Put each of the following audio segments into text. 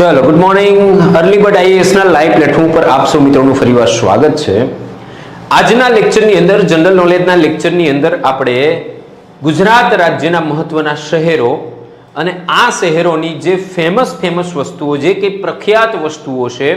ચલો good morning early bird આઈએએસના live platform પર આપ સૌ મિત્રોનું ફરીવાર સ્વાગત છે. આજના લેક્ચરની અંદર જનરલ નોલેજના લેક્ચરની અંદર આપણે ગુજરાત રાજ્યના મહત્વના શહેરો અને આ શહેરોની જે ફેમસ ફેમસ વસ્તુઓ જે કે પ્રખ્યાત વસ્તુઓ છે,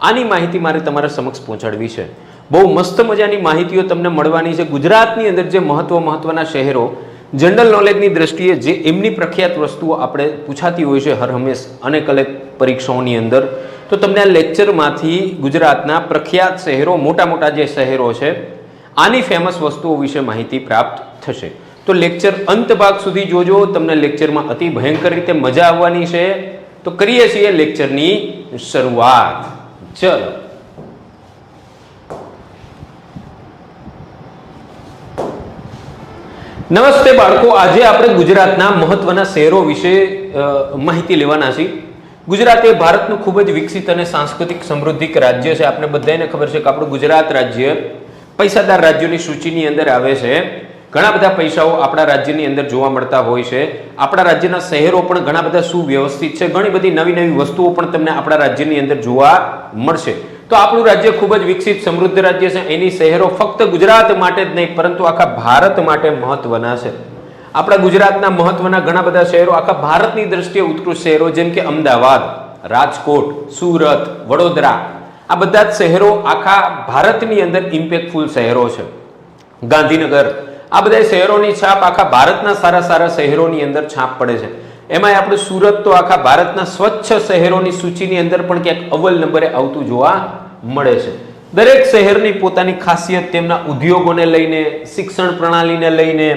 આની માહિતી મારે તમારા સમક્ષ પહોંચાડવી છે. બહુ મસ્ત મજાની માહિતીઓ તમને મળવાની છે. ગુજરાતની અંદર જે મહત્વ, મહત્વના શહેરો જનરલ નોલેજની દ્રષ્ટિએ જે એમની પ્રખ્યાત વસ્તુઓ આપણે પૂછાતી હોય છે હર હંમેશ અનેક અનેક પરીક્ષાઓની અંદર, તો તમને આ લેક્ચરમાંથી ગુજરાતના પ્રખ્યાત શહેરો, મોટા મોટા જે શહેરો છે, આની ફેમસ વસ્તુઓ વિશે માહિતી પ્રાપ્ત થશે. તો લેક્ચર અંત ભાગ સુધી જોજો, તમને લેક્ચરમાં અતિ ભયંકર રીતે મજા આવવાની છે. તો કરીએ છીએ લેક્ચરની શરૂઆત. ચલો. નમસ્તે બાળકો. આજે આપણે ગુજરાતના મહત્વના શહેરો વિશે માહિતી લેવાના છીએ. ગુજરાત એ ભારતનું ખૂબ જ વિકસિત અને સાંસ્કૃતિક સમૃદ્ધિક રાજ્ય છે. આપણે બધાને ખબર છે કે આપણું ગુજરાત રાજ્ય પૈસાદાર રાજ્યોની સૂચિની અંદર આવે છે. ઘણા બધા પૈસાઓ આપણા રાજ્યની અંદર જોવા મળતા હોય છે. આપણા રાજ્યના શહેરો પણ ઘણા બધા સુવ્યવસ્થિત છે. ઘણી બધી નવી નવી વસ્તુઓ પણ તમને આપણા રાજ્યની અંદર જોવા મળશે. તો આપણું રાજ્ય ખૂબ જ વિકસિત, સમૃદ્ધ રાજ્ય છે. એની શહેરો ફક્ત ગુજરાત માટે જ નહીં, પરંતુ આખા ભારત માટે મહત્વના છે. આપણા ગુજરાતના મહત્વના ઘણા બધા શહેરો આખા ભારતની દ્રષ્ટિએ ઉત્કૃષ્ટ શહેરો, જેમ કે અમદાવાદ, રાજકોટ, સુરત, વડોદરા. આ બધા જ શહેરો આખા ભારતની અંદર ઇમ્પેક્ટફુલ શહેરો છે. ગાંધીનગર. આ બધા શહેરોની છાપ આખા ભારતના સારા સારા શહેરોની અંદર છાપ પડે છે. એમાંય આપણે સુરત તો આખા ભારતના સ્વચ્છ શહેરોની સૂચિની અંદર પણ ક્યાંક અવ્વલ નંબરે આવતું જોવા મળે છે. દરેક શહેરની પોતાની ખાસિયત તેમના ઉદ્યોગોને લઈને, શિક્ષણ પ્રણાલીને લઈને,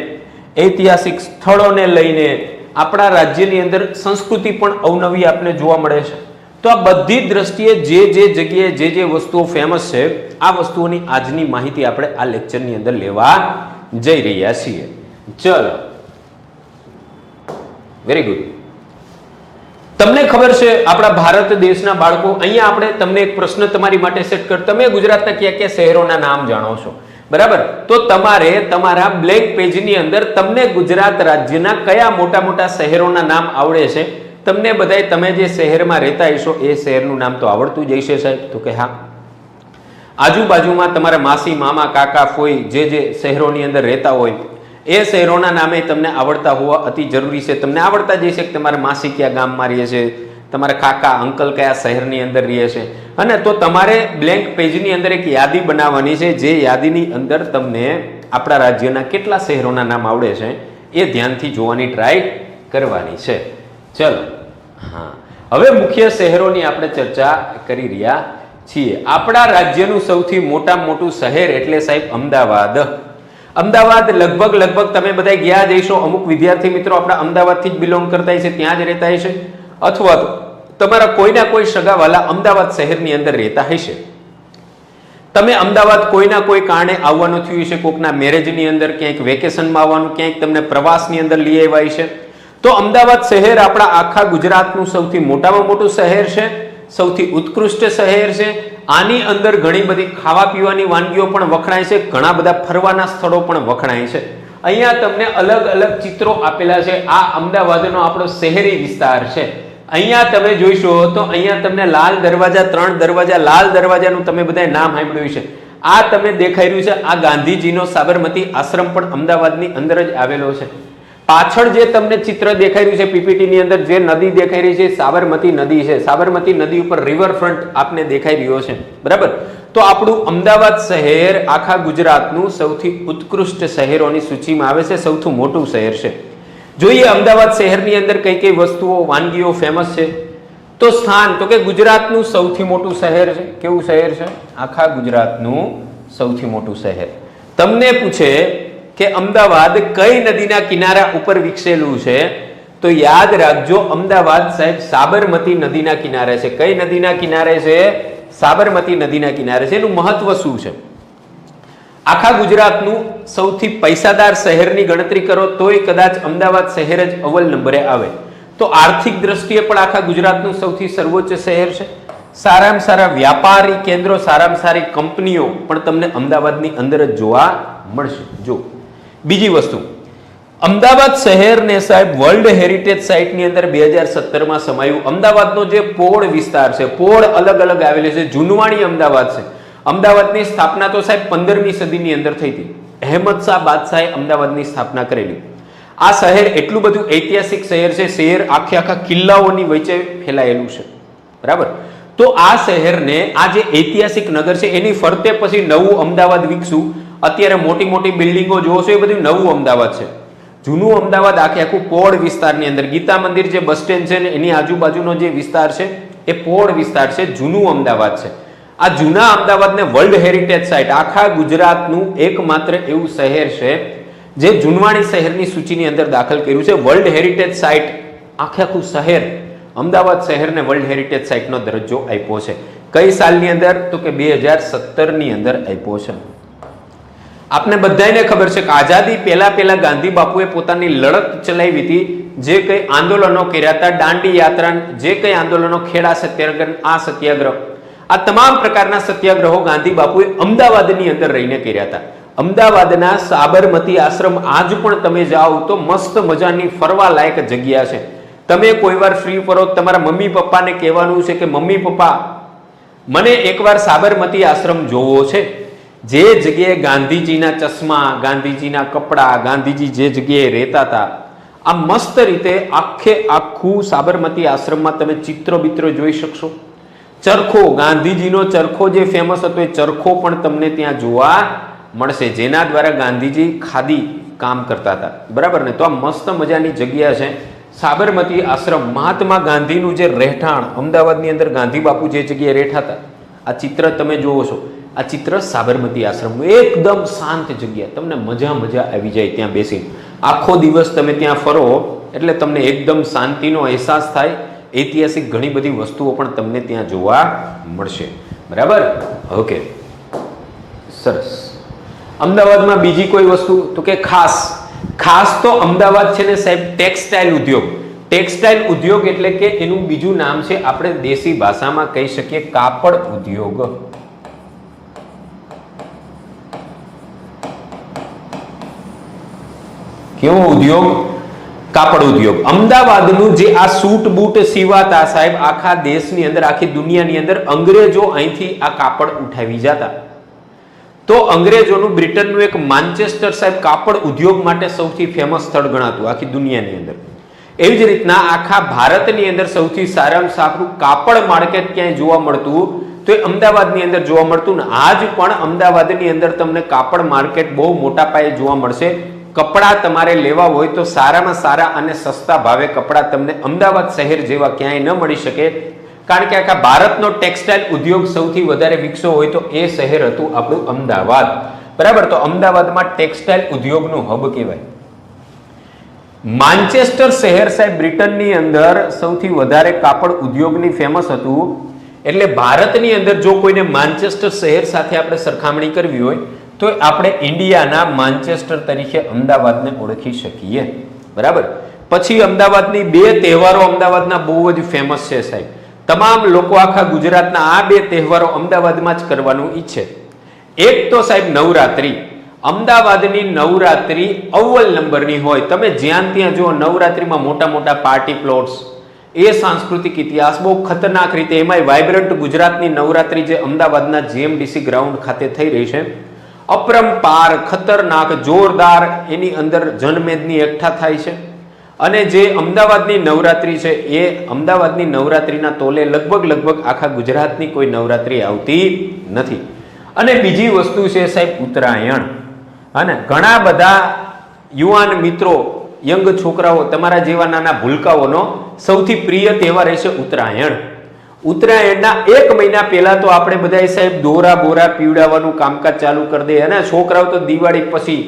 ઐતિહાસિક સ્થળોને લઈને, આપણા રાજ્યની અંદર સંસ્કૃતિ પણ અવનવી આપને જોવા મળે છે. તો આ બધી દ્રષ્ટિએ જે જે જગ્યાએ જે જે વસ્તુઓ ફેમસ છે, આ વસ્તુઓની આજની માહિતી આપણે આ લેક્ચરની અંદર લેવા જઈ રહ્યા છીએ. ચલો. વેરી ગુડ તમને ખબર છે, આપણા ભારત દેશના બાળકો, અહીંયા આપણે તમને એક પ્રશ્ન તમારી માટે સેટ કર તમે ગુજરાતના કયા કયા શહેરોના નામ જાણો છો? બરાબર? તો તમારે તમારા બ્લેન્ક પેજની અંદર તમને ગુજરાત રાજ્યના કયા મોટા મોટા શહેરોના નામ આવડે છે? તમને બધાય તમે જે શહેરમાં રહેતા હશો, એ શહેરનું નામ તો આવડતું જ હશે સાહેબ. તો કે હા. આજુબાજુમાં તમારા માસી, મામા, કાકા, ફોઈ જે જે શહેરોની અંદર રહેતા હોય એ શહેરોના નામે તમને આવડતા હોવા અતિ જરૂરી છે. તમને આવડતા જઈ હશે કે તમારા માસી કયા ગામમાં રહે છે, તમારા કાકા, અંકલ કયા શહેરની અંદર રહે છે. અને તો તમારે બ્લેન્ક પેજની અંદર એક યાદી બનાવવાની છે, જે યાદીની અંદર તમને આપણા રાજ્યના કેટલા શહેરોના નામ આવડે છે, એ ધ્યાનથી જોવાની ટ્રાય કરવાની છે. ચલો. હા. હવે મુખ્ય શહેરોની આપણે ચર્ચા કરી રહ્યા છીએ. આપણા રાજ્યનું સૌથી મોટા મોટું શહેર એટલે સાહેબ અમદાવાદ. અમદાવાદ લગભગ લગભગ તમે બધા ગયા જઈશો અમુક વિદ્યાર્થી મિત્રો આપણા અમદાવાદથી જ બિલોંગ કરતા હશે, ત્યાં જ રહેતા હશે. અથવા તો તમારા કોઈના કોઈ સગાવાલા અમદાવાદ શહેરની અંદર રહેતા હશે. તમે અમદાવાદ કોઈના કોઈ કારણે આવવાનું થયું છે કોકના મેરેજની અંદર ક્યાંક વેકેશનમાં આવવાનું, ક્યાંક તમને પ્રવાસની અંદર લઈ આવ્યા છે તો અમદાવાદ શહેર આપણા આખા ગુજરાતનું સૌથી મોટામાં મોટું શહેર છે. સૌથી ઉત્કૃષ્ટ શહેર છે. આની અંદર ઘણી બધી ખાવા પીવાની વાનગીઓ પણ વખણાય છે. ઘણા બધા ફરવાના સ્થળો પણ વખણાય છે. અહીંયા તમને અલગ અલગ ચિત્રો આપેલા છે. આ અમદાવાદનો આપણો શહેરી વિસ્તાર છે. અહીંયા તમે જોઈશો તો અહીંયા તમને લાલ દરવાજા, ત્રણ દરવાજા, લાલ દરવાજાનું તમે બધા નામ સાંભળ્યું છે આ તમે દેખાઈ રહ્યું છે. આ ગાંધીજીનો સાબરમતી આશ્રમ પણ અમદાવાદની અંદર જ આવેલો છે. પાછળ જે તમને ચિત્ર દેખાઈ રહ્યું છે પીપીટી ની અંદર જે નદી દેખાઈ રહી છે, સાબરમતી નદી છે. સાબરમતી નદી ઉપર રિવરફ્રન્ટ આપને દેખાઈ રહ્યો છે. બરાબર? તો આપણું અમદાવાદ શહેર, આખા ગુજરાતનું સૌથી ઉત્કૃષ્ટ શહેરોની સૂચિમાં આવે છે, સૌથી મોટું શહેર છે. જોઈએ અમદાવાદ શહેરની અંદર કઈ કઈ વસ્તુઓ, વાનગીઓ ફેમસ છે? તો સ્થાન, તો કે ગુજરાતનું સૌથી મોટું શહેર છે. કેવું શહેર છે? આખા ગુજરાતનું સૌથી મોટું શહેર. તમને પૂછે કે અમદાવાદ કઈ નદીના કિનારા ઉપર વિકસેલું છે, તો યાદ રાખજો, અમદાવાદ સાહેબ સાબરમતી નદીના કિનારે છે. કઈ નદીના કિનારે છે? સાબરમતી નદીના કિનારે છે. એનું મહત્વ શું છે? આખા ગુજરાતનું સૌથી પૈસાદાર શહેરની ગણતરી કરો, તોય કદાચ અમદાવાદ શહેર જ અવ્વલ નંબરે આવે. તો આર્થિક દ્રષ્ટિએ પણ આખા ગુજરાતનું સૌથી સર્વોચ્ચ શહેર છે. સારામાં સારા વ્યાપારી કેન્દ્રો, સારામાં સારી કંપનીઓ પણ તમને અમદાવાદની અંદર જ જોવા મળશે. જો બીજી વસ્તુ. અમદાવાદ શહેરને સાહેબ વર્લ્ડ હેરિટેજ સાઇટની અંદર બે હજાર સત્તરમાં સમાયું. અમદાવાદનો જે પોળ વિસ્તાર છે, પોળ અલગ અલગ આવેલી છે. જૂનવાણી અમદાવાદ છે. અમદાવાદની સ્થાપના તો સાહેબ પંદરમી સદીની અંદર થઈ હતી. અહેમદ શાહ બાદશાહે અમદાવાદની સ્થાપના કરેલી. આ શહેર એટલું બધું ઐતિહાસિક શહેર છે, શહેર આખે આખા કિલ્લાઓની વચ્ચે ફેલાયેલું છે. બરાબર? તો આ શહેરને આ જે ઐતિહાસિક નગર છે, એની ફરતે પછી નવું અમદાવાદ વિકસું અત્યારે મોટી મોટી બિલ્ડિંગો જોવો છો, એ બધું નવું અમદાવાદ છે. જૂનું અમદાવાદ આખે આખું પોળ વિસ્તારની અંદર, ગીતા મંદિર જે બસ સ્ટેન્ડ છે ને એની આજુબાજુનો જે વિસ્તાર છે, એ પોળ વિસ્તાર છે, જૂનું અમદાવાદ છે. આ જૂના અમદાવાદને વર્લ્ડ હેરિટેજ સાઇટ, આખા ગુજરાતનું એકમાત્ર એવું શહેર છે, જે જૂનવાણી શહેરની સૂચિની અંદર દાખલ કર્યું છે. વર્લ્ડ હેરિટેજ સાઇટ, આખે આખું શહેર, અમદાવાદ શહેરને વર્લ્ડ હેરિટેજ સાઇટનો દરજ્જો આપ્યો છે. કઈ સાલની અંદર? તો કે બે હજાર સત્તરની અંદર આપ્યો છે. આપને બધાને ખબર છે કે આઝાદી પહેલા પહેલા ગાંધી બાપુએ પોતાની લડત ચલાવી હતી. જે કઈ આંદોલનો કર્યા હતા, દાંડી યાત્રા, જે કઈ આંદોલનો ખેડા સત્યાગ્રહ, આ સત્યાગ્રહ. આ તમામ પ્રકારના સત્યાગ્રહો ગાંધી બાપુએ અમદાવાદની અંદર રહીને કર્યા હતા. અમદાવાદના સાબરમતી આશ્રમ આજ પણ તમે જાઓ તો મસ્ત મજાની ફરવા લાયક જગ્યા છે. તમે કોઈ વાર ફ્રી ફરો, તમારા મમ્મી પપ્પાને કહેવાનું છે કે, મમ્મી પપ્પા, મને એકવાર સાબરમતી આશ્રમ જોવો છે. જે જગ્યાએ ગાંધીજીના ચશ્મા, ગાંધીજીના કપડા, ગાંધીજી જે જગ્યાએ રહેતા હતા આ મસ્ત રીતે આખે આખું સાબરમતી આશ્રમમાં તમે ચિત્રો બિત્રો જોઈ શકશો. ચરખો, ગાંધીજીનો ચરખો જે ફેમસ હતો, એ ચરખો પણ તમને ત્યાં જોવા મળશે, જેના દ્વારા ગાંધીજી ખાદી કામ કરતા હતા. બરાબર ને? તો આ મસ્ત મજાની જગ્યા છે. સાબરમતી આશ્રમ, મહાત્મા ગાંધીનું જે રહેઠાણ, અમદાવાદની અંદર ગાંધી બાપુ જે જગ્યાએ રહેઠા હતા આ ચિત્ર તમે જુઓ છો. આ ચિત્ર સાબરમતી આશ્રમનું એકદમ શાંત જગ્યા. તમને મજા મજા આવી જાય ત્યાં બેસીને. આખો દિવસ તમે ત્યાં ફરો, એટલે તમને એકદમ શાંતિનો અહેસાસ થાય. ઐતિહાસિક ઘણી બધી વસ્તુઓ પણ તમને ત્યાં જોવા મળશે. બરાબર? ઓકે સરસ. અમદાવાદમાં બીજી કોઈ વસ્તુ? તો કે ખાસ. ખાસ તો અમદાવાદ છે ને સાહેબ, ટેક્સટાઇલ ઉદ્યોગ. ટેક્સટાઇલ ઉદ્યોગ એટલે કે એનું બીજું નામ છે, આપણે દેશી ભાષામાં કહી શકીએ કાપડ ઉદ્યોગ. કેવો ઉદ્યોગ? કાપડ ઉદ્યોગ. અમદાવાદનું જે આ સૂટ બૂટ સીવાતા સાહેબ, આખા દેશની અંદર, આખી દુનિયાની અંદર અંગ્રેજો અહીંથી આ કાપડ ઉઠાવી જતા. તો અંગ્રેજોનું બ્રિટનનું એક માન્ચેસ્ટર સાહેબ કાપડ ઉદ્યોગ માટે સૌથી ફેમસ સ્થળ ગણાતું, આખી દુનિયાની અંદર. એવી જ રીતના આખા ભારતની અંદર સૌથી સારામાં સારું કાપડ માર્કેટ ક્યાંય જોવા મળતું, તો એ અમદાવાદની અંદર જોવા મળતું ને આજ પણ અમદાવાદની અંદર તમને કાપડ માર્કેટ બહુ મોટા પાયે જોવા મળશે. કપડાં તમારે લેવા હોય તો સારામાં સારા અને સસ્તા ભાવે કપડાં તમને અમદાવાદ શહેર જેવા ક્યાંય ન મળી શકે. કારણ કે આખા ભારતનો ટેક્સટાઇલ ઉદ્યોગ સૌથી વધારે વિકસો હોય તો એ શહેર હતું આપણું અમદાવાદ. બરાબર? તો અમદાવાદમાં ટેક્સટાઇલ ઉદ્યોગનું હબ કહેવાય. માન્ચેસ્ટર શહેર સાહેબ, બ્રિટનની અંદર સૌથી વધારે કાપડ ઉદ્યોગની ફેમસ હતું. એટલે ભારતની અંદર જો કોઈને માન્ચેસ્ટર શહેર સાથે આપણે સરખામણી કરવી હોય તો આપણે ઇન્ડિયાના માન્ચેસ્ટર તરીકે અમદાવાદને ઓળખી શકીએ. બરાબર? પછી અમદાવાદની બે તહેવારો અમદાવાદના બહુ જ ફેમસ છે સાહેબ. તમામ લોકો આખા ગુજરાતના આ બે તહેવારો અમદાવાદમાં જ કરવાનું ઈચ્છે. એક તો સાહેબ નવરાત્રી. અમદાવાદની નવરાત્રી અવ્વલ નંબરની હોય. તમે જ્યાં ત્યાં જુઓ, નવરાત્રીમાં મોટા મોટા પાર્ટી પ્લોટ્સ એ સાંસ્કૃતિક ઇતિહાસ બહુ ખતરનાક રીતે એમાંય વાઇબ્રન્ટ ગુજરાતની નવરાત્રી જે અમદાવાદના જીએમડીસી ગ્રાઉન્ડ ખાતે થઈ રહી છે. અપરંપાર ખતરનાક જોરદાર એની અંદર જનમેદની એકઠા થાય છે. અને જે અમદાવાદની નવરાત્રી છે, એ અમદાવાદની નવરાત્રીના તોલે લગભગ લગભગ આખા ગુજરાતની કોઈ નવરાત્રી આવતી નથી. અને બીજી વસ્તુ છે સાહેબ, ઉત્તરાયણ. અને ઘણા બધા યુવાન મિત્રો, યંગ છોકરાઓ, તમારા જેવા નાના ભૂલકાઓનો સૌથી પ્રિય તહેવાર રહેશે ઉત્તરાયણ. ઉત્તરાયણના એક મહિના પહેલા તો આપણે બધા સાહેબ દોરા બોરા પીવડાવવાનું કામકાજ ચાલુ કરી દે અને છોકરાઓ તો દિવાળી પછી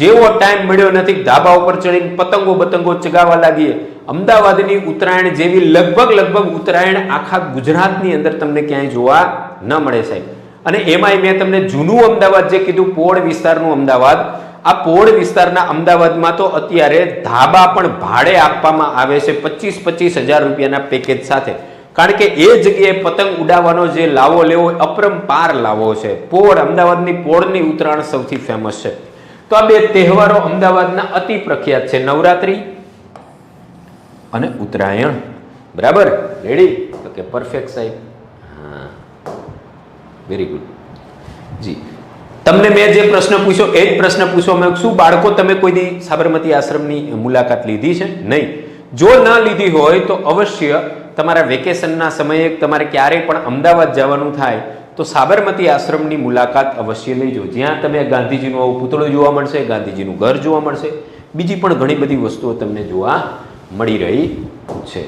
જેવો ટાઈમ મળ્યો નથી, ધાબા ઉપર ચડીને પતંગો બતંગો ચગાવવા લાગીએ. અમદાવાદની ઉત્તરાયણ જેવી લગભગ લગભગ ઉત્તરાયણ આખા ગુજરાતની અંદર તમને ક્યાંય જોવા ન મળે સાહેબ. અને એમાંય મેં તમને જૂનું અમદાવાદ જે કીધું, પોળ વિસ્તારનું અમદાવાદ. આ પોળ વિસ્તારના અમદાવાદમાં તો અત્યારે ધાબા પણ ભાડે આપવામાં આવે છે પચીસ પચીસ હજાર રૂપિયાના પેકેજ સાથે. કારણ કે એ જગ્યાએ પતંગ ઉડાવવાનો જે લાવો લેવો અપરંપાર લાવો છે. પોળ અમદાવાદની પોળની ઉત્તરાયણ સૌથી ફેમસ છે. તો આ બે તહેવારો અમદાવાદના અતિ પ્રખ્યાત છે. નવરાત્રી અને ઉત્તરાયણ. બરાબર? રેડી તો કે પરફેક્ટ સાહેબ. હા. વેરી ગુડ જી. તમને મેં જે પ્રશ્ન પૂછ્યો, એ જ પ્રશ્ન પૂછો મેં શું બાળકો, તમે કોઈ દી સાબરમતી આશ્રમની મુલાકાત લીધી છે? નહીં. જો ના લીધી હોય, તો અવશ્ય તમારા વેકેશનના સમયે તમારે ક્યારેય પણ અમદાવાદ જવાનું થાય, તો સાબરમતી આશ્રમની મુલાકાત અવશ્ય લેજો. જ્યાં તમે ગાંધીજીનું આવું પૂતળું જોવા મળશે, ગાંધીજીનું ઘર જોવા મળશે. બીજી પણ ઘણી બધી વસ્તુઓ તમને જોવા મળી રહી છે.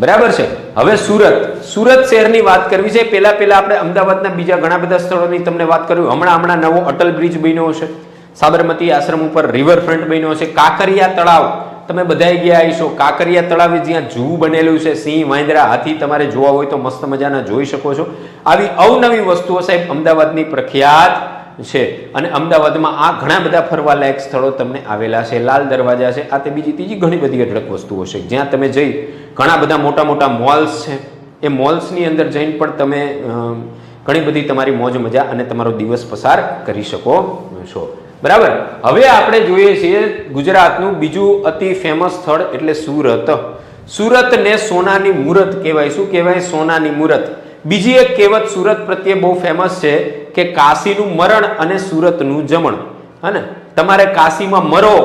બરાબર છે? હવે સુરત. સુરત શહેરની વાત કરવી છે. પહેલા પહેલા આપણે અમદાવાદના બીજા ઘણા બધા સ્થળોની તમને વાત કરવી હમણાં હમણાં નવો અટલ બ્રિજ બન્યો છે સાબરમતી આશ્રમ ઉપર રિવરફ્રન્ટ બન્યો છે કાંકરિયા તળાવ. તમે બધાય ગયા આવીશો કાંકરિયા તળાવે જ્યાં જૂ બનેલું છે, સિંહ, વાંદરા હાથી તમારે જોવા હોય તો મસ્ત મજાના જોઈ શકો છો. આવી અવનવી વસ્તુઓ સાહેબ અમદાવાદની પ્રખ્યાત છે. અને અમદાવાદમાં આ ઘણા બધા ફરવાલાયક સ્થળો તમને આવેલા છે. લાલ દરવાજા છે. આ તે બીજી ત્રીજી ઘણી બધી અઢળક વસ્તુઓ છે. જ્યાં તમે જઈ ઘણા બધા મોટા મોટા મોલ્સ છે. એ મોલ્સની અંદર જઈને પણ તમે ઘણી બધી તમારી મોજ મજા અને તમારો દિવસ પસાર કરી શકો છો. બરાબર? હવે આપણે જોઈએ છીએ ગુજરાતનું બીજું અતિ ફેમસ સ્થળ એટલે સુરત. સુરતને સોનાની મૂરત કહેવાય. શું કહેવાય? સોનાની મૂરત. બીજી એક કહેવત સુરત પ્રત્યે બહુ ફેમસ છે કે કાશીનું મરણ અને સુરતનું જમણ. હે તમારે કાશીમાં મરો,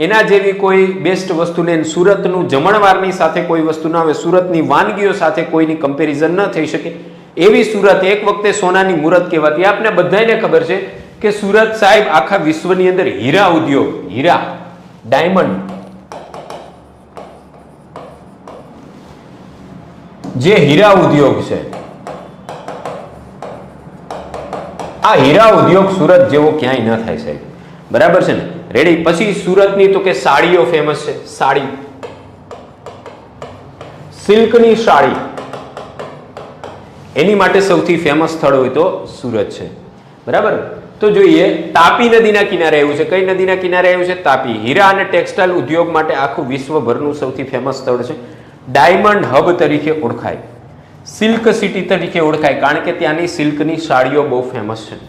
એના જેવી કોઈ બેસ્ટ વસ્તુ નહીં. સુરતનું જમણવારની સાથે કોઈ વસ્તુ ના આવે. સુરતની વાનગીઓ સાથે કોઈની કમ્પેરિઝન ન થઈ શકે. એવી સુરત એક વખતે સોનાની મૂરત કહેવાતી. આપને બધાને ખબર છે કે સુરત સાહેબ આખા વિશ્વની અંદર હીરા ઉદ્યોગ, હીરા, ડાયમંડ. જે હીરા ઉદ્યોગ છે. આ હીરા ઉદ્યોગ સુરત જેવો ક્યાંય ન થાય સાહેબ. બરાબર છે ને? રેડી પછી સુરતની તો કે સાડીઓ ફેમસ છે. સાડી. સિલ્કની સાડી. એની માટે સૌથી ફેમસ સ્થળ હોય તો સુરત છે. બરાબર? તો જોઈએ, તાપી નદીના કિનારે આવ્યું છે. કઈ નદીના કિનારે આવ્યું છે? તાપી. હીરા અને ટેક્સટાઇલ ઉદ્યોગ માટે આખું વિશ્વભરનું સૌથી ફેમસ સ્થળ છે. ડાયમંડ હબ તરીકે ઓળખાય. સિલ્ક સિટી તરીકે ઓળખાય, કારણ કે ત્યાંની સિલ્કની સાડીઓ બહુ ફેમસ છે.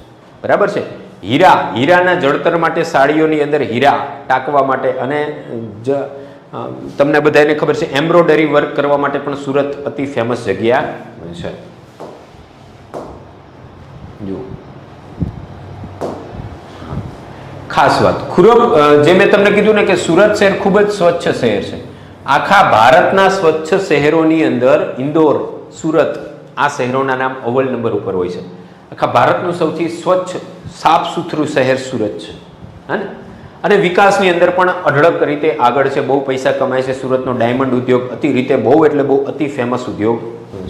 બરાબર છે? હીરા. હીરાના જળતર માટે સાડીઓની અંદર હીરા ટાંકવા માટે અને જ તમને બધાને ખબર છે એમ્બ્રોડરી વર્ક કરવા માટે પણ સુરત અતિ ફેમસ જગ્યા છે. જુઓ. ખાસ વાત. ખુરબ જે મેં તમને કીધું ને કે સુરત શહેર ખૂબ જ સ્વચ્છ શહેર છે. આખા ભારતના સ્વચ્છ શહેરોની અંદર ઇન્દોર, સુરત આ શહેરોના નામ અવ્વલ નંબર ઉપર હોય છે. આખા ભારતનું સૌથી સ્વચ્છ સાફ સુથરું શહેર સુરત છે. હે અને વિકાસની અંદર પણ અઢળક રીતે આગળ છે. બહુ પૈસા કમાય છે. સુરતનો ડાયમંડ ઉદ્યોગ અતિ રીતે બહુ એટલે બહુ અતિ ફેમસ ઉદ્યોગ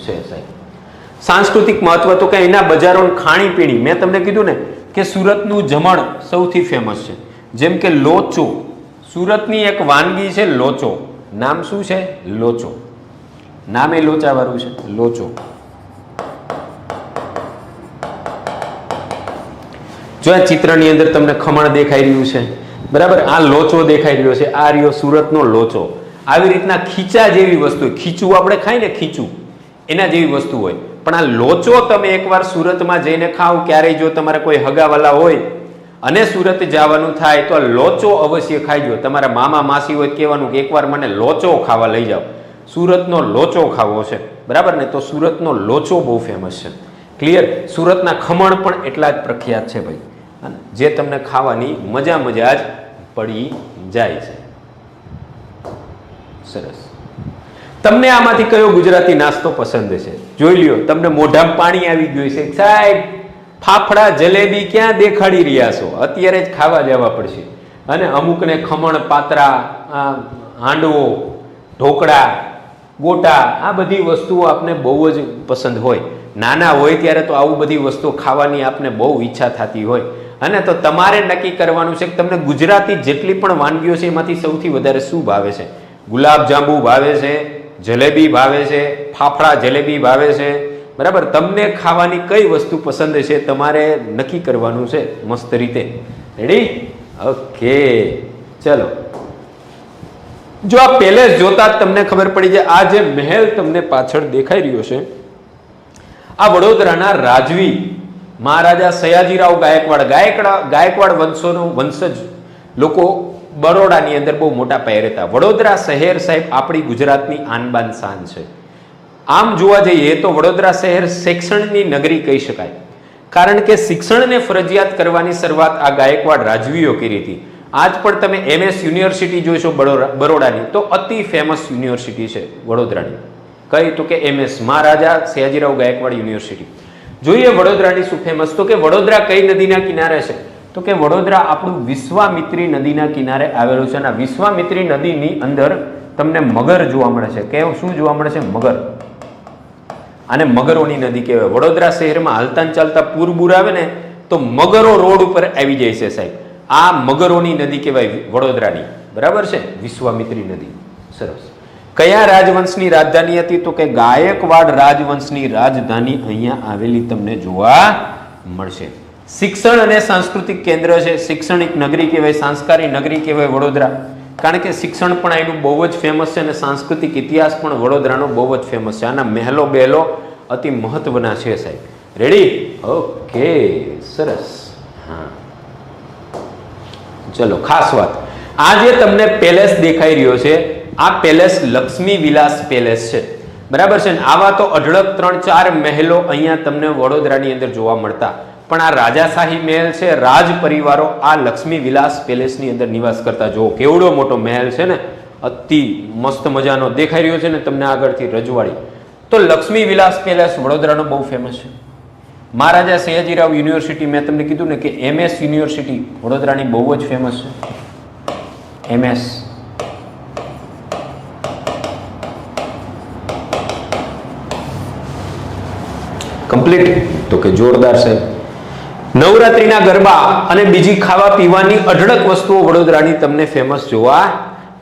છે સાહેબ. સાંસ્કૃતિક મહત્વ તો કે એના બજારો ખાણીપીણી. મેં તમને કીધું ને કે સુરતનું જમણ સૌથી ફેમસ છે. જેમ કે લોચો. સુરતની એક વાનગી છે લોચો. નામ શું છે? લોચો. નામે લોચાવાળું છે. લોચો. જો આ ચિત્રની અંદર તમને ખમણ દેખાઈ રહ્યું છે, બરાબર? આ લોચો દેખાઈ રહ્યો છે. આ રહ્યો સુરતનો લોચો. આવી રીતના ખીચા જેવી વસ્તુ. ખીચું આપણે ખાઈ ને ખીચું. એના જેવી વસ્તુ હોય. પણ આ લોચો તમે એકવાર સુરતમાં જઈને ખાવ ક્યારેય જો તમારે કોઈ હગાવાલા હોય અને સુરત જવાનું થાય, તો લોચો અવશ્ય ખાઈજો. તમારા મામા માસી હોય કહેવાનું કે એકવાર મને લોચો ખાવા લઈ જાઓ. સુરતનો લોચો ખાવો છે. બરાબર ને? તો સુરતનો લોચો બહુ ફેમસ છે. ક્લિયર સુરતના ખમણ પણ એટલા જ પ્રખ્યાત છે ભાઈ. જે તમને ખાવાની મજા મજા જ પડી જાય છે. સરસ. તમને આમાંથી કયો ગુજરાતી નાસ્તો પસંદ છે? જોઈ લ્યો, તમને મોઢામાં પાણી આવી ગયું છે સાહેબ, ફાફડા, જલેબી ક્યાં દેખાડી રહ્યા છો? અત્યારે જ ખાવા જવા પડશે. અને અમુકને ખમણ, પાતરા હાંડવો, ઢોકળા, ગોટા, આ બધી વસ્તુઓ આપને બહુ જ પસંદ હોય. નાના હોય ત્યારે તો આવું બધી વસ્તુઓ ખાવાની આપને બહુ ઈચ્છા થતી હોય. અને તો તમારે નક્કી કરવાનું છે કે તમને ગુજરાતી જેટલી પણ વાનગીઓ છે એમાંથી સૌથી વધારે શું ભાવે છે? ગુલાબ જાંબુ ભાવે છે? જલેબી ભાવે છે, ફાફડા જલેબી ભાવે છે. બરાબર? તમને ખાવાની કઈ વસ્તુ પસંદ છે તમારે નક્કી કરવાનું છે મસ્ત રીતે. રેડી ઓકે ચલો. જો આ પેલેસ જોતા તમને ખબર પડી જાય, આ જે મહેલ તમને પાછળ દેખાઈ રહ્યો છે, આ વડોદરાના રાજવી મહારાજા સયાજીરાવ ગાયકવાડ. ગાયકવાડ ગાયકવાડ વંશોનો વંશજ લોકો બરોડાની અંદર બહુ મોટા પાયે રહેતા વડોદરા શહેર સાહેબ આપણી ગુજરાતની આનબાન શાન છે. આમ જોવા જઈએ તો વડોદરા શહેર શિક્ષણની નગરી કહી શકાય. કારણ કે શિક્ષણને ફરજિયાત કરવાની શરૂઆત આ ગાયકવાડ રાજવીઓ કરી હતી. આજ પણ તમે એમએસ યુનિવર્સિટી જોઈશો બરોડા, બરોડાની, તો અતિ ફેમસ યુનિવર્સિટી છે વડોદરાની. કઈ તો કે એમએસ મહારાજા સયાજીરાવ ગાયકવાડ યુનિવર્સિટી. જોઈએ વડોદરાની શું ફેમસ તો કે વડોદરા કઈ નદીના કિનારે છે? તો કે વડોદરા આપણું વિશ્વામિત્રી નદીના કિનારે આવેલું છે અને વિશ્વામિત્રી નદીની અંદર તમને મગર જોવા મળે છે. કે શું જોવા મળે છે? મગર. આને મગરોની નદી કહેવાય. વડોદરા શહેરમાં હાલતા ચાલતા પૂર બૂર આવે ને, તો મગરો રોડ ઉપર આવી જાય છે સાહેબ. આ મગરોની નદી કહેવાય વડોદરાની. બરાબર છે? વિશ્વામિત્રી નદી. સરસ. કયા રાજવંશની રાજધાની હતી? તો કે ગાયકવાડ રાજવંશની રાજધાની અહીંયા આવેલી તમને જોવા મળશે. શિક્ષણ અને સાંસ્કૃતિક કેન્દ્ર છે. શૈક્ષણિક નગરી કહેવાય સાંસ્કારિક નગરી કહેવાય વડોદરા. કારણ કે શિક્ષણ પણ અહીંનું બહુ જ ફેમસ છે અને સાંસ્કૃતિક ઇતિહાસ પણ વડોદરાનો બહુ જ ફેમસ છે. આના મહેલો બહેલો અતિ મહત્વના છે સાહેબ. રેડી ઓકે સરસ. હા. ચલો, ખાસ વાત. આ જે તમને પેલેસ દેખાઈ રહ્યો છે. આ પેલેસ લક્ષ્મી વિલાસ પેલેસ છે. બરાબર છે ને? આવા તો અઢળક ત્રણ ચાર મહેલો અહીંયા તમને વડોદરાની અંદર જોવા મળતા. પણ આ રાજાશાહી મહેલ છે, રાજ પરિવારો, આ લક્ષ્મી વિલાસ પેલેસની અંદર નિવાસ કરતા જો કેવડો મોટો મહેલ છે ને, અતિ મસ્ત મજાનો દેખાઈ રહ્યો છે ને, તમને આગળથી રજવાડી. તો લક્ષ્મી વિલાસ પેલેસ વડોદરાનો બહુ ફેમસ છે. મહારાજા સયાજીરાવ યુનિવર્સિટી, મેં તમને કીધું ને કે એમએસ યુનિવર્સિટી વડોદરાની બહુ જ ફેમસ છે. એમએસ કમ્પ્લીટ તો કે જોરદાર છે. નવરાત્રીના ગરબા અને બીજી ખાવા પીવાની અઢળક વસ્તુઓ વડોદરાની તમને ફેમસ જોવા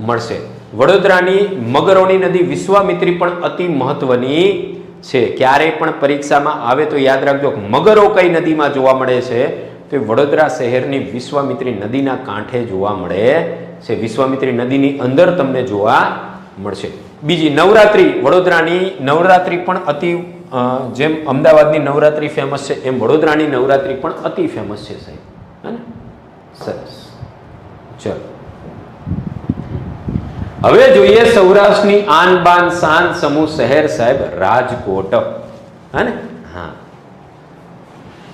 મળશે. વડોદરાની મગરોની નદી વિશ્વામિત્રી પણ અતિ મહત્વની છે. ક્યારેય પણ પરીક્ષામાં આવે તો યાદ રાખજો મગરો કઈ નદીમાં જોવા મળે છે? તો વડોદરા શહેરની વિશ્વામિત્રી નદીના કાંઠે જોવા મળે છે. વિશ્વામિત્રી નદીની અંદર તમને જોવા મળશે. બીજી નવરાત્રિ, વડોદરાની નવરાત્રિ પણ અતિ જેમ અમદાવાદની નવરાત્રી ફેમસ છે, એમ વડોદરાની નવરાત્રી પણ અતિ ફેમસ છે સાહેબ. હે ને? સરસ. ચલો. હવે જોઈએ સૌરાષ્ટ્રની આન બાન શાન સમૂહ શહેર સાહેબ, રાજકોટ. હે ને? હા.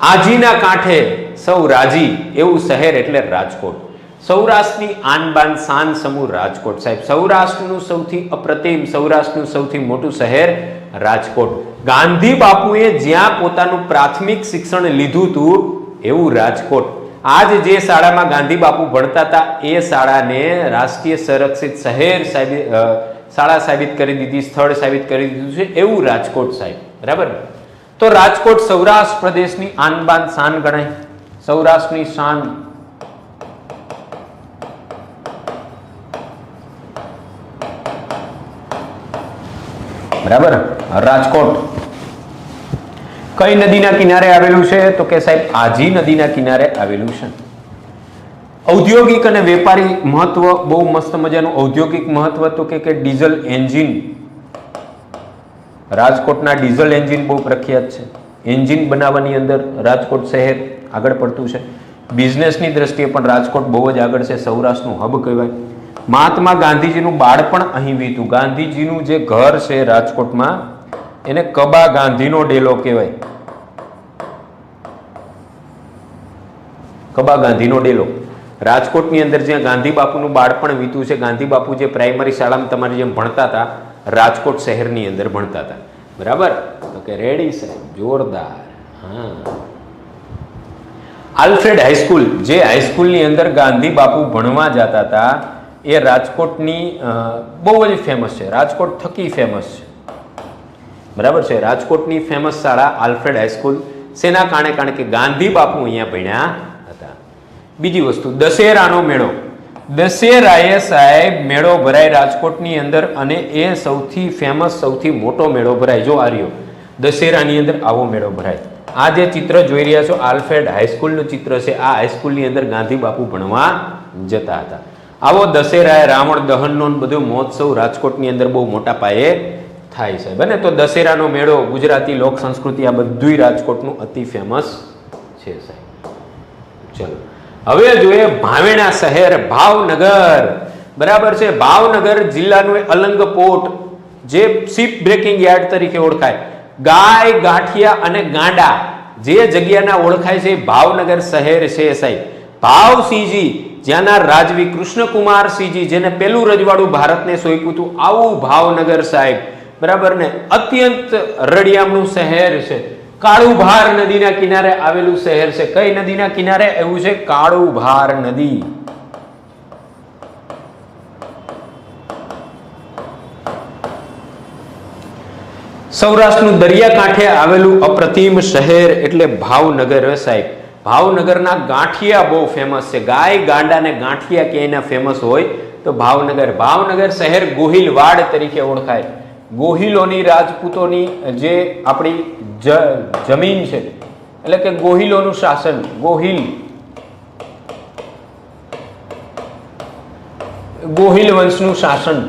આજીના કાંઠે સૌ રાજી એવું શહેર એટલે રાજકોટ. સૌરાષ્ટ્રની આન બાન શાન સમૂહ રાજકોટ સાહેબ. સૌરાષ્ટ્રનું સૌથી અપ્રતિમ, સૌરાષ્ટ્રનું સૌથી મોટું શહેર રાજકોટ. ગાંધી બાપુએ જ્યાં પોતાનું પ્રાથમિક શિક્ષણ લીધું હતું, એવું રાજકોટ. આજ જે શાળામાં ગાંધી બાપુ ભણતા હતા, એ શાળાને રાષ્ટ્રીય સંરક્ષિત શહેર સાબિત શાળા સાબિત કરી દીધી, સ્થળ સાબિત કરી દીધું છે, એવું રાજકોટ સાહેબ. બરાબર? તો રાજકોટ સૌરાષ્ટ્ર પ્રદેશની આનબાન શાન ગણાય. સૌરાષ્ટ્રની શાન બરાબર? રાજકોટ. કઈ નદીના કિનારે આવેલું છે? તો કે સાહેબ, આજી નદીના કિનારે આવેલું છે. ઔદ્યોગિક અને વેપારી મહત્વ, બહુ મસ્ત મજાનું ઔદ્યોગિક મહત્વ તો કે ડીઝલ એન્જિન. રાજકોટના ડીઝલ એન્જિન બહુ પ્રખ્યાત છે. એન્જિન બનાવવાની અંદર રાજકોટ શહેર આગળ પડતું છે. બિઝનેસની દ્રષ્ટિએ પણ રાજકોટ બહુ જ આગળ છે. સૌરાષ્ટ્રનું હબ કહેવાય. મહાત્મા ગાંધીજીનું બાળપણ અહીં વીતું. ગાંધીજીનું જે ઘર છે રાજકોટમાં, એને કબા ગાંધીનો ડેલો કહેવાય. કબા ગાંધીનો ડેલો. રાજકોટની અંદર જ્યાં ગાંધી બાપુનું બાળપણ વીતું છે, ગાંધી બાપુ જે પ્રાઇમરી શાળામાં તમારી જેમ ભણતા હતા, રાજકોટ શહેરની અંદર ભણતા હતા. બરાબર? તો કે રેડી સાહેબ, જોરદાર. હા. આલ્ફ્રેડ હાઈસ્કૂલ જે હાઈસ્કૂલની અંદર ગાંધી બાપુ ભણવા જતા હતા એ રાજકોટની બહુ જ ફેમસ છે. રાજકોટ થકી ફેમસ છે. બરાબર છે? રાજકોટની ફેમસ શાળા આલ્ફ્રેડ હાઈસ્કૂલ શેના કારણે? કારણ કે ગાંધી બાપુ અહીંયા ભણ્યા હતા. બીજી વસ્તુ, દશેરાનો મેળો. દશેરાએ સાહેબ મેળો ભરાય રાજકોટની અંદર અને એ સૌથી ફેમસ સૌથી મોટો મેળો ભરાય. જો આર્યો દશેરાની અંદર આવો મેળો ભરાય. આ જે ચિત્ર જોઈ રહ્યા છો આલ્ફ્રેડ હાઈસ્કૂલનું ચિત્ર છે. આ હાઈસ્કૂલની અંદર ગાંધી બાપુ ભણવા જતા હતા. આવો દશેરાએ રાવણ દહનનો બધો મહોત્સવ રાજકોટની અંદર બહુ મોટા પાયે થાય છે બને તો દશેરાનો મેળો ગુજરાતી લોક સંસ્કૃતિ, આ બધુંય રાજકોટનું અતિ ફેમસ છે સાહેબ. ચલો. હવે જોઈએ ભાવેણા શહેર, ભાવનગર. બરાબર છે, ભાવનગર જિલ્લાનું એ અલંગ પોર્ટ જે શિપ બ્રેકિંગ યાર્ડ તરીકે ઓળખાય. ગાય, ગાંઠિયા અને ગાંડા, જે જગ્યાના ઓળખાય છે ભાવનગર શહેર છે સાહેબ. ભાવસિંહજી જ્યાંના રાજવી કૃષ્ણકુમારસિંહજી જેને પહેલું રજવાડું ભારતને સોંપ્યું હતું, આવું ભાવનગર સાહેબ. બરાબર ને? અત્યંત રળિયામણું શહેર છે. કાળુભાર નદીના કિનારે આવેલું શહેર છે. કઈ નદીના કિનારે? એવું છે કાળુભાર નદી. સૌરાષ્ટ્રનું દરિયાકાંઠે આવેલું અપ્રતિમ શહેર એટલે ભાવનગર સાહેબ. ભાવનગરના ગાંઠિયા બહુ ફેમસ છે. ગાય ગાંડા ને ગાંઠિયા ક્યાંયના ફેમસ હોય તો ભાવનગર. ભાવનગર શહેર ગોહિલવાડ તરીકે ઓળખાય. ગોહિલોની રાજપૂતોની જે આપણી જમીન છે, એટલે કે ગોહિલોનું શાસન, ગોહિલ. ગોહિલ વંશનું શાસન.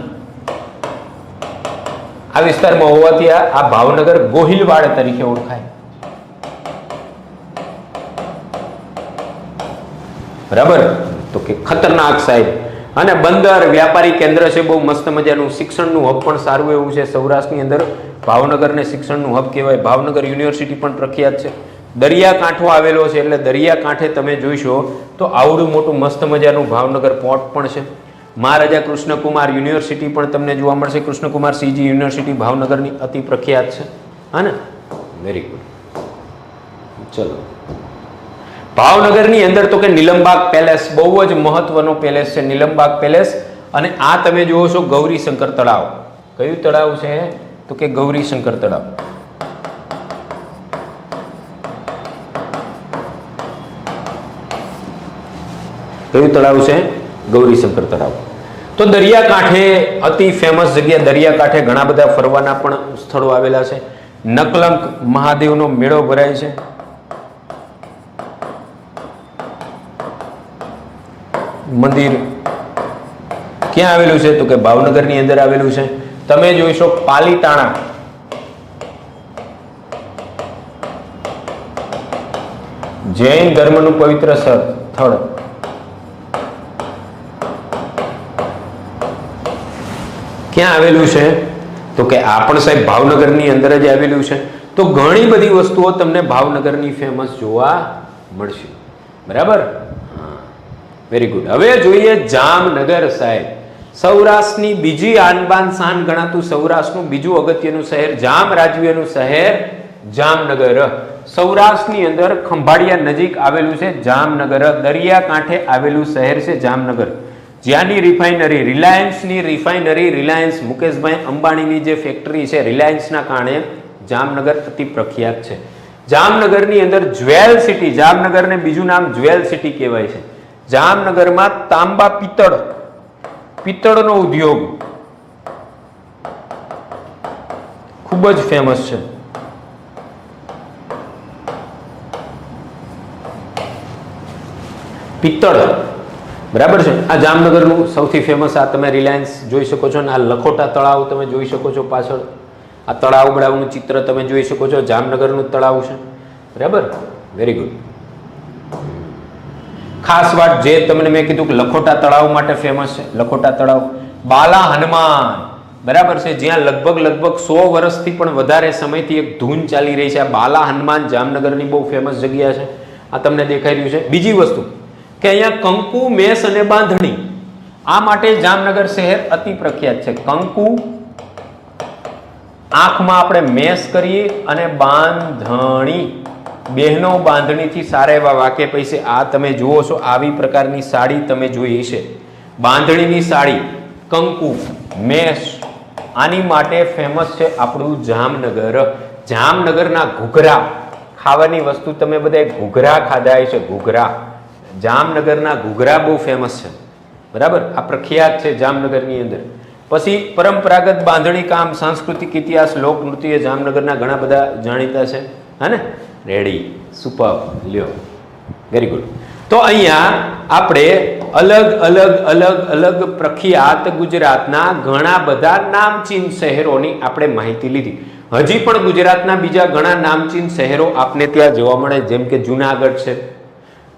આ વિસ્તારમાં હોવાથી આ ભાવનગર ગોહિલવાડ તરીકે ઓળખાય. બરાબર? તો કે ખતરનાક સાહેબ. અને બંદર વ્યાપારી કેન્દ્ર છે, બહુ મસ્ત મજાનું શિક્ષણનું હબ પણ સારું એવું છે. સૌરાષ્ટ્રની અંદર ભાવનગરને શિક્ષણનું હબ કહેવાય. ભાવનગર યુનિવર્સિટી પણ પ્રખ્યાત છે. દરિયાકાંઠો આવેલો છે, એટલે દરિયાકાંઠે તમે જોઈશો તો આવડું મોટું મસ્ત મજાનું ભાવનગર પોર્ટ પણ છે. મહારાજા કૃષ્ણકુમાર યુનિવર્સિટી પણ તમને જોવા મળશે. કૃષ્ણકુમાર સીજી યુનિવર્સિટી ભાવનગરની અતિ પ્રખ્યાત છે. હા ને? વેરી ગુડ ચલો. ભાવનગરની અંદર તો કે નીલમબાગ પેલેસ બહુ જ મહત્વનો પેલેસ છે, નીલમબાગ પેલેસ. અને આ તમે જુઓ છો ગૌરીશંકર તળાવ. કયું તળાવ છે? તો કે ગૌરીશંકર તળાવ. કયું તળાવ છે? ગૌરીશંકર તળાવ. તો દરિયાકાંઠે અતિ ફેમસ જગ્યા દરિયાકાંઠે ઘણા બધા ફરવાના પણ સ્થળો આવેલા છે. નકલંક મહાદેવનો મેળો ભરાય છે. મંદિર ક્યાં આવેલું છે? તો કે ભાવનગરની અંદર આવેલું છે. તમે જોઈશો પાલીતાણા. જૈન ધર્મનું પવિત્ર સ્થળ. ક્યાં આવેલું છે? તો કે આ પણ સાહેબ ભાવનગરની અંદર જ આવેલું છે. તો ઘણી બધી વસ્તુઓ તમને ભાવનગરની ફેમસ જોવા મળશે. બરાબર? વેરી ગુડ હવે જોઈએ જામનગર સાહેબ. સૌરાષ્ટ્રની બીજી આનબાન શાન ગણાતું સૌરાષ્ટ્રનું બીજું અગત્યનું શહેર જામ રાજ્યનું શહેર જામનગર. સૌરાષ્ટ્રની અંદર ખંભાળિયા નજીક આવેલું છે જામનગર. દરિયા કાંઠે આવેલું શહેર છે જામનગર. જ્યાંની રિફાઇનરી, રિલાયન્સની રિફાઇનરી, રિલાયન્સ મુકેશભાઈ અંબાણીની જે ફેક્ટરી છે, રિલાયન્સના કારણે જામનગર અતિ પ્રખ્યાત છે. જામનગરની અંદર જ્વેલ સિટી, જામનગરને બીજું નામ જ્વેલ સિટી કહેવાય છે. જામનગરમાં તાંબા પિત્તળ. પિત્તળનો ઉદ્યોગ. ખૂબ જ ફેમસ છે. પિત્તળ. બરાબર છે? આ જામનગરનું સૌથી ફેમસ આ તમે રિલાયન્સ જોઈ શકો છો ને, આ લખોટા તળાવ તમે જોઈ શકો છો પાછળ. આ તળાવ બળાવનું ચિત્ર તમે જોઈ શકો છો, જામનગરનું તળાવ છે. બરાબર? વેરી ગુડ ખાસ વાત જે તમને મેં કીધું કે લખોટા તળાવ માટે ફેમસ છે. લખોટા તળાવ. બાલા હનુમાન. બરાબર છે? જ્યાં લગભગ લગભગ સો વર્ષથી પણ વધારે સમયથી એક ધૂન ચાલી રહી છે. આ બાલા હનુમાન જામનગરની બહુ ફેમસ જગ્યા છે. આ તમને દેખાઈ રહ્યું છે. બીજી વસ્તુ કે અહીંયા કંકુ, મેસ અને બાંધણી આ માટે જામનગર શહેર અતિ પ્રખ્યાત છે. કંકુ આંખમાં આપણે મેસ કરીએ અને બાંધણી બહેનો બાંધણીથી સારા એવા વાકે પૈસે, આ તમે જુઓ છો, આવી પ્રકારની સાડી તમે જોઈ છે બાંધણીની સાડી, કંકુ મેશ આની માટે ફેમસ છે આપણું જામનગર. જામનગરના ઘૂઘરા, ખાવાની વસ્તુ તમે બધાએ ઘૂઘરા ખાધા છે ઘૂઘરા. જામનગરના ઘૂઘરા બહુ ફેમસ છે. બરાબર? આ પ્રખ્યાત છે જામનગરની અંદર. પછી પરંપરાગત બાંધણી કામ, સાંસ્કૃતિક ઇતિહાસ, લોકનૃત્ય, જામનગરના ઘણા બધા જાણીતા છે. હા રેડી સુપર લ્યો. વેરી ગુડ તો અહીંયા આપણે અલગ અલગ અલગ અલગ પ્રખ્યાત ગુજરાતના ઘણા બધા નામચીન શહેરોની આપણે માહિતી લીધી. હજી પણ ગુજરાતના બીજા ઘણા નામચીન શહેરો આપને ત્યાં જોવા મળે, જેમ કે જુનાગઢ છે.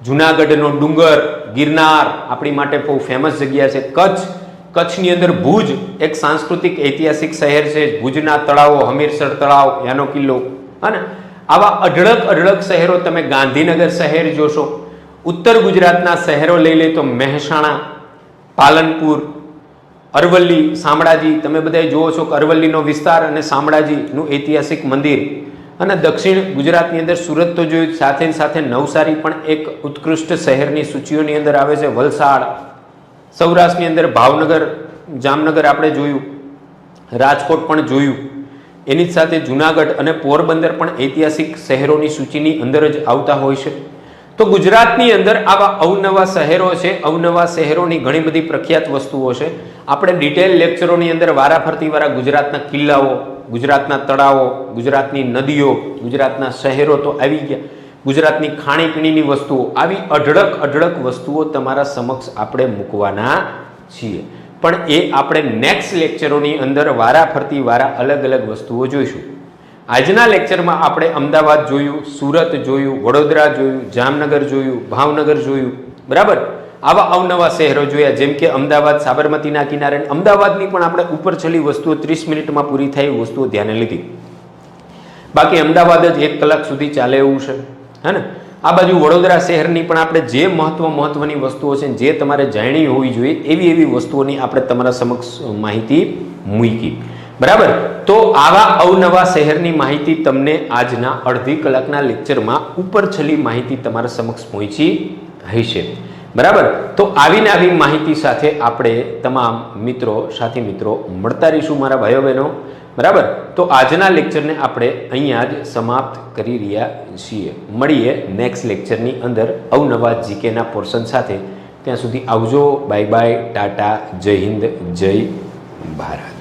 જુનાગઢનો ડુંગર, ગિરનાર આપણી માટે બહુ ફેમસ જગ્યા છે. કચ્છ, કચ્છની અંદર ભુજ એક સાંસ્કૃતિક, ઐતિહાસિક શહેર છે. ભુજના તળાવો, હમીરસર તળાવ એનો કિલ્લો અને આવા અઢળક અઢળક શહેરો તમે ગાંધીનગર શહેર જોશો, ઉત્તર ગુજરાતના શહેરો લઈ લે તો મહેસાણા, પાલનપુર, અરવલ્લી, શામળાજી, તમે બધા જુઓ છો કે અરવલ્લીનો વિસ્તાર અને શામળાજીનું ઐતિહાસિક મંદિર અને દક્ષિણ ગુજરાતની અંદર સુરત તો જોયું સાથે સાથે નવસારી પણ એક ઉત્કૃષ્ટ શહેરની સૂચિઓની અંદર આવે છે, વલસાડ, સૌરાષ્ટ્રની અંદર ભાવનગર, જામનગર આપણે જોયું, રાજકોટ પણ જોયું. એની જ સાથે જુનાગઢ અને પોરબંદર પણ ઐતિહાસિક શહેરોની સૂચિની અંદર જ આવતા હોય છે. તો ગુજરાતની અંદર આવા અવનવા શહેરો છે. અવનવા શહેરોની ઘણી બધી પ્રખ્યાત વસ્તુઓ છે. આપણે ડિટેલ લેક્ચરોની અંદર વારાફરતી વાળા ગુજરાતના કિલ્લાઓ, ગુજરાતના તળાવો, ગુજરાતની નદીઓ, ગુજરાતના શહેરો તો આવી ગયા. ગુજરાતની ખાણીપીણીની વસ્તુઓ, આવી અઢળક અઢળક વસ્તુઓ તમારા સમક્ષ આપણે મૂકવાના છીએ. પણ એ આપણે નેક્સ્ટ લેક્ચરોની અંદર વારાફરતી વારા અલગ અલગ વસ્તુઓ જોઈશું. આજના લેક્ચરમાં આપણે અમદાવાદ જોયું, સુરત જોયું, વડોદરા જોયું, જામનગર જોયું, ભાવનગર જોયું, બરાબર? આવા અવનવા શહેરો જોયા, જેમ કે અમદાવાદ, સાબરમતીના કિનારે અમદાવાદની પણ આપણે ઉપર છેલ્લી વસ્તુઓ ત્રીસ મિનિટમાં પૂરી થાય એવી વસ્તુઓ ધ્યાને લીધી. બાકી અમદાવાદ જ એક કલાક સુધી ચાલે એવું છે, હે ને? આ બાજુ વડોદરા શહેરની પણ આપણે જે મહત્વ મહત્વની વસ્તુઓ છે જે તમારે જાણી હોવી જોઈએ, એવી એવી વસ્તુઓની આપણે તમારા સમક્ષ માહિતી મૂકી. બરાબર? તો આવા અવનવા શહેરની માહિતી તમને આજના અડધી કલાકના લેક્ચરમાં ઉપર છેલ્લી માહિતી તમારા સમક્ષ પહોંચી હશે બરાબર? તો આવીને આવી માહિતી સાથે આપણે તમામ મિત્રો, સાથી મિત્રો, મળતા રહીશું મારા ભાઈઓ બહેનો. બરાબર? તો આજના લેક્ચરને આપણે અહીંયા જ સમાપ્ત કરી રહ્યા છીએ. મળીએ નેક્સ્ટ લેક્ચરની અંદર અવનવા જીકેના પોર્શન સાથે. ત્યાં સુધી આવજો. બાય બાય ટાટા જય હિન્દ જય ભારત